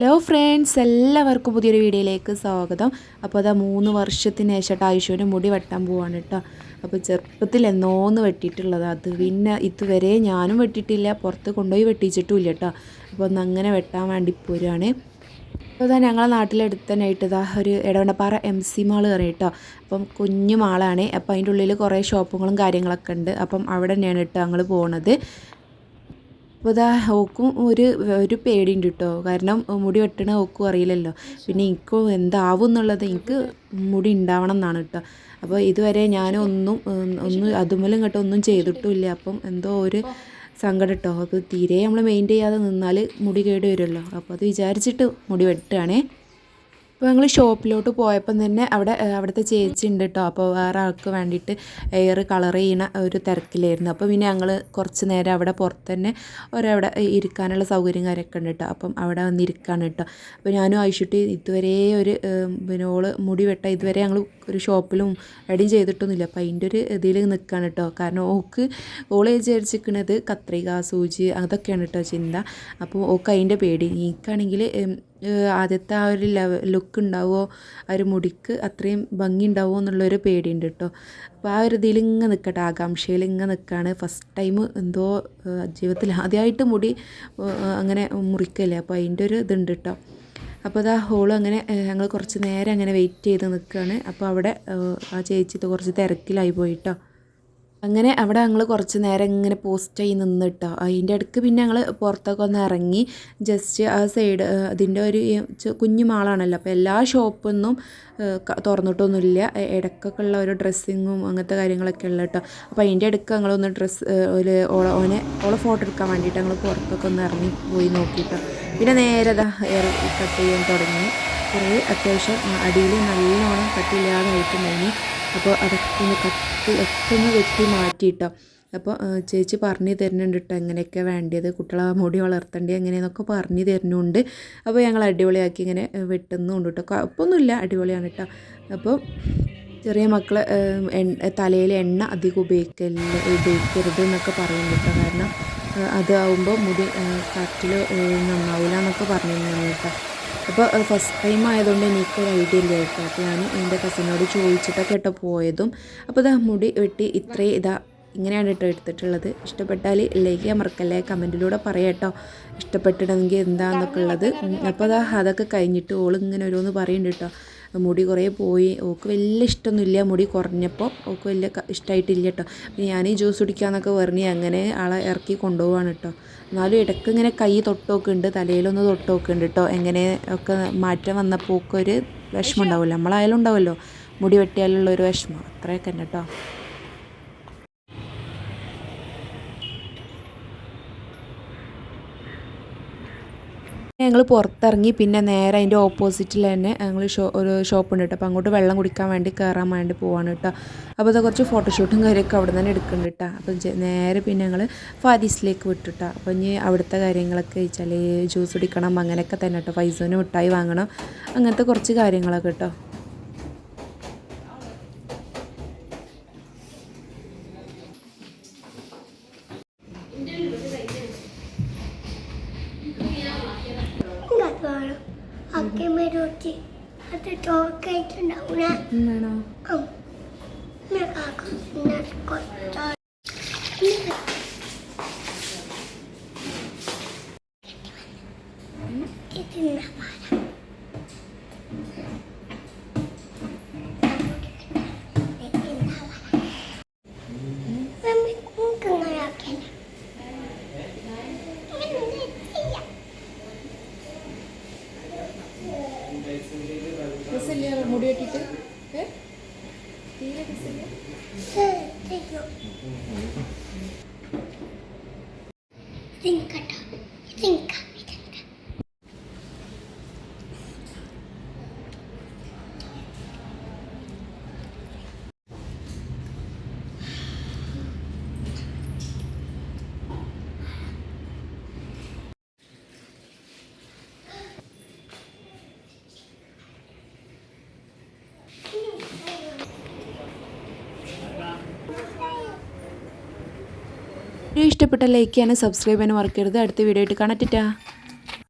Hello friends എല്ലാവർക്കും പുതിയൊരു വീഡിയോയിലേക്ക് സ്വാഗതം. അപ്പോൾ അതാ മൂന്ന് വർഷത്തിന് ശേഷം ആയുഷുവിന്റെ മുടി വെട്ടാൻ പോവാണ് കേട്ടോ. അപ്പോൾ ചെറുപ്പത്തിൽ എന്നോന്ന് വെട്ടിയിട്ടുള്ളത്. അത് പിന്നെ ഇതുവരെ ഞാനും വെട്ടിയിട്ടില്ല. പുറത്ത് കൊണ്ടുപോയി വെട്ടിച്ചിട്ടുമില്ല കേട്ടോ. അപ്പോൾ ഒന്ന് അങ്ങനെ വെട്ടാൻ വേണ്ടി പോരുകയാണ് അപ്പോൾ ഇതാ ഞങ്ങളെ നാട്ടിലെടുത്തനായിട്ട് ഇതാ ഒരു ഇടവണ്ടപ്പാറ എം സി മാൾ കയറി കേട്ടോ. അപ്പം കുഞ്ഞു മാളാണ്. അപ്പോൾ അതിന്റെ ഉള്ളിൽ കുറേ ഷോപ്പുകളും കാര്യങ്ങളൊക്കെ ഉണ്ട്. അപ്പം അവിടെ തന്നെയാണ് കേട്ടോ ഞങ്ങൾ പോണത്. അപ്പോൾ ഇതാ ഓക്കും ഒരു ഒരു പേടിയുണ്ട് കേട്ടോ കാരണം മുടി വെട്ടണ ഓക്കും അറിയില്ലല്ലോ. പിന്നെ എനിക്കും എന്താവും എന്നുള്ളത് എനിക്ക് മുടി ഉണ്ടാവണം എന്നാണ് കേട്ടോ അപ്പോൾ ഇതുവരെ ഞാനൊന്നും ഒന്നും അതുമൂലം കേട്ടോ ഒന്നും ചെയ്തിട്ടുമില്ല. അപ്പം എന്തോ ഒരു സങ്കടം കേട്ടോ അപ്പോൾ തീരെ നമ്മൾ മെയിന്റെയിൻ ചെയ്യാതെ നിന്നാൽ മുടി കേട് വരുമല്ലോ. അപ്പോൾ അത് വിചാരിച്ചിട്ട് മുടി വെട്ടുകയാണേ. അപ്പോൾ ഞങ്ങൾ ഷോപ്പിലോട്ട് പോയപ്പം തന്നെ അവിടെ അവിടുത്തെ ചേച്ചി ഉണ്ട് കേട്ടോ അപ്പോൾ വേറെ ആൾക്ക് വേണ്ടിയിട്ട് എയർ കളർ ചെയ്യുന്ന ഒരു തിരക്കിലായിരുന്നു. അപ്പോൾ പിന്നെ ഞങ്ങൾ കുറച്ച് നേരം അവിടെ പുറത്ത് തന്നെ ഒരവിടെ ഇരിക്കാനുള്ള സൗകര്യം കാര്യമൊക്കെ ഉണ്ട് കേട്ടോ അപ്പം അവിടെ വന്നിരിക്കുകയാണ് കേട്ടോ അപ്പോൾ ഞാനും ആയിഷിട്ട് ഇതുവരെ ഒരു പിന്നെ ഓൾ മുടി വെട്ട ഇതുവരെ ഞങ്ങൾ ഒരു ഷോപ്പിലും എവിടെയും ചെയ്തിട്ടൊന്നുമില്ല. അപ്പോൾ അതിന്റെ ഒരു ഇതിൽ നിൽക്കുകയാണ് കേട്ടോ കാരണം ഓക്ക് ഓൾ വിചാരിച്ചിരിക്കുന്നത് കത്രിക സൂചി അതൊക്കെയാണ് കേട്ടോ ചിന്ത. അപ്പോൾ ഓക്ക് അതിന്റെ പേടി. എനിക്കാണെങ്കിൽ ആദ്യത്തെ ആ ഒരു ലെവ ലുക്ക് ഉണ്ടാവുമോ ആ ഒരു മുടിക്ക് അത്രയും ഭംഗി ഉണ്ടാവുമോ എന്നുള്ളൊരു പേടിയുണ്ട് കേട്ടോ അപ്പോൾ ആ ഒരു ഇതിൽ ഇങ്ങനെ നിൽക്കട്ടെ ആകാംക്ഷയിൽ ഇങ്ങനെ നിൽക്കുകയാണ് ഫസ്റ്റ് ടൈം എന്തോ ജീവിതത്തിൽ ആദ്യമായിട്ട് മുടി അങ്ങനെ മുറിക്കല്ലേ? അപ്പോൾ അതിന്റെ ഒരു ഇതുണ്ട് കേട്ടോ അപ്പോൾ അതാ ഹോൾ അങ്ങനെ ഞങ്ങൾ കുറച്ച് നേരം അങ്ങനെ വെയിറ്റ് ചെയ്ത് നിൽക്കുകയാണ് അപ്പോൾ അവിടെ ആ ചേച്ചി കുറച്ച് തിരക്കിലായി പോയിട്ടോ അങ്ങനെ അവിടെ ഞങ്ങൾ കുറച്ച് നേരം ഇങ്ങനെ പോസ്റ്റ് ആയി നിന്നിട്ടോ. അതിന്റെ ഇടയ്ക്ക് പിന്നെ ഞങ്ങൾ പുറത്തൊക്കെ ഒന്ന് ഇറങ്ങി ജസ്റ്റ് ആ സൈഡ് അതിന്റെ ഒരു കുഞ്ഞു മാളാണല്ലോ. അപ്പോൾ എല്ലാ ഷോപ്പൊന്നും തുറന്നിട്ടൊന്നുമില്ല. ഇടയ്ക്കൊക്കെ ഉള്ള ഒരു ഡ്രസ്സിങ്ങും അങ്ങനത്തെ കാര്യങ്ങളൊക്കെ ഉള്ള കേട്ടോ. അപ്പോൾ അതിന്റെ ഇടയ്ക്ക് ഞങ്ങളൊന്ന് ഡ്രസ്സ് ഒരു ഓളെ ഓനെ ഓളെ ഫോട്ടോ എടുക്കാൻ വേണ്ടിയിട്ട് ഞങ്ങൾ പുറത്തൊക്കെ ഒന്ന് ഇറങ്ങി പോയി നോക്കിയിട്ടോ പിന്നെ നേരെ ഹെയർ കട്ട് ചെയ്യാൻ തുടങ്ങി. കുറേ അത്യാവശ്യം അടിയിൽ നല്ലോണം കട്ടില്ലാതെ ആയിട്ടുണ്ടായിരുന്നു അപ്പോൾ അതൊക്കെ ഒന്ന് കത്തി ഒക്കെ ഒന്ന് വെട്ടി മാറ്റിയിട്ടോ. അപ്പോൾ ചേച്ചി പറഞ്ഞു തരുന്നുണ്ട് കേട്ടോ എങ്ങനെയൊക്കെ വേണ്ടത് കുട്ടികളെ മുടി വളർത്തേണ്ടത് എങ്ങനെയെന്നൊക്കെ പറഞ്ഞു തരുന്നുണ്ട്. അപ്പോൾ ഞങ്ങൾ അടിപൊളിയാക്കി ഇങ്ങനെ വെട്ടുന്നുണ്ട് കേട്ടോ കുഴപ്പമൊന്നുമില്ല അടിപൊളിയാണ് കേട്ടോ അപ്പോൾ ചെറിയ മക്കൾ തലയിൽ എണ്ണ അധികം ഉപയോഗിക്കല്ല ഉപയോഗിക്കരുത് എന്നൊക്കെ പറയുന്നുണ്ട് കേട്ടോ കാരണം അതാവുമ്പോൾ മുടി കാറ്റിൽ നന്നാവില്ല എന്നൊക്കെ പറഞ്ഞിരുന്നു കേട്ടോ അപ്പോൾ ഫസ്റ്റ് ടൈം ആയതുകൊണ്ട് എനിക്കൊരു ഐഡിയ ഇല്ല കേട്ടോ. അപ്പോൾ ഞാൻ എന്റെ കസിനോട് ചോദിച്ചിട്ടൊക്കെ കേട്ടോ പോയതും. അപ്പോൾ ഇതാ മുടി വെട്ടി ഇത്രയും ഇതാ ഇങ്ങനെയാണ് കേട്ടോ എടുത്തിട്ടുള്ളത്. ഇഷ്ടപ്പെട്ടാൽ ലൈക്ക് ചെയ്യാൻ മറക്കല്ലേ കമന്റിലൂടെ പറയാം കേട്ടോ. ഇഷ്ടപ്പെട്ടിട്ടുണ്ടെങ്കിൽ എന്താണെന്നൊക്കെ ഉള്ളത്. അപ്പോൾ അതാ അതൊക്കെ കഴിഞ്ഞിട്ട് ഓൾ ഇങ്ങനെ ഓരോന്ന് പറയുന്നുണ്ട് കേട്ടോ. മുടി കുറേ പോയി. ഓക്ക് വലിയ ഇഷ്ടമൊന്നുമില്ല മുടി കുറഞ്ഞപ്പോൾ ഓക്ക് വലിയ ഇഷ്ടമായിട്ടില്ല കേട്ടോ ഞാൻ ഈ ജ്യൂസ് കുടിക്കാമെന്നൊക്കെ പറഞ്ഞ് അങ്ങനെ ആളെ ഇറക്കി കൊണ്ടുപോവാണ് കേട്ടോ എന്നാലും ഇടയ്ക്ക് ഇങ്ങനെ കൈ തൊട്ടൊക്കെ ഉണ്ട് തലയിലൊന്ന് തൊട്ടൊക്കെ ഉണ്ട് കേട്ടോ എങ്ങനെ ഒക്കെ മാറ്റം വന്നപ്പോൾ ഒക്കെ ഒരു വിഷമം ഉണ്ടാവില്ല നമ്മളായാലും ഉണ്ടാവുമല്ലോ മുടി വെട്ടിയാലുള്ള ഒരു വിഷമം. അത്രയൊക്കെ തന്നെ കേട്ടോ ഞങ്ങൾ പുറത്തിറങ്ങി പിന്നെ നേരെ അതിന്റെ ഓപ്പോസിറ്റിൽ തന്നെ ഞങ്ങൾ ഷോ ഒരു ഷോപ്പ് ഉണ്ട് കേട്ടോ അപ്പോൾ അങ്ങോട്ട് വെള്ളം കുടിക്കാൻ വേണ്ടി കയറാൻ വേണ്ടി പോവാണ് കേട്ടോ അപ്പോൾ അത് കുറച്ച് ഫോട്ടോഷൂട്ടും കാര്യമൊക്കെ അവിടെ തന്നെ എടുക്കുന്നുണ്ട് കേട്ടോ അപ്പോൾ നേരെ പിന്നെ ഞങ്ങൾ ഫാദീസിലേക്ക് വിട്ടുട്ടോ അപ്പോൾ ഇനി അവിടുത്തെ കാര്യങ്ങളൊക്കെ വെച്ചാൽ ജ്യൂസ് കുടിക്കണം അങ്ങനെയൊക്കെ തന്നെ കേട്ടോ പൈസ മിഠായി വാങ്ങണം അങ്ങനത്തെ കുറച്ച് കാര്യങ്ങളൊക്കെ കേട്ടോ അത് Think വീഡിയോ ഇഷ്ടപ്പെട്ട ലൈക്ക് ചെയ്യാനും സബ്സ്ക്രൈബ് ചെയ്യാനും മറക്കരുത്. അടുത്ത വീഡിയോ ആയിട്ട് കാണാറ്റിട്ടാ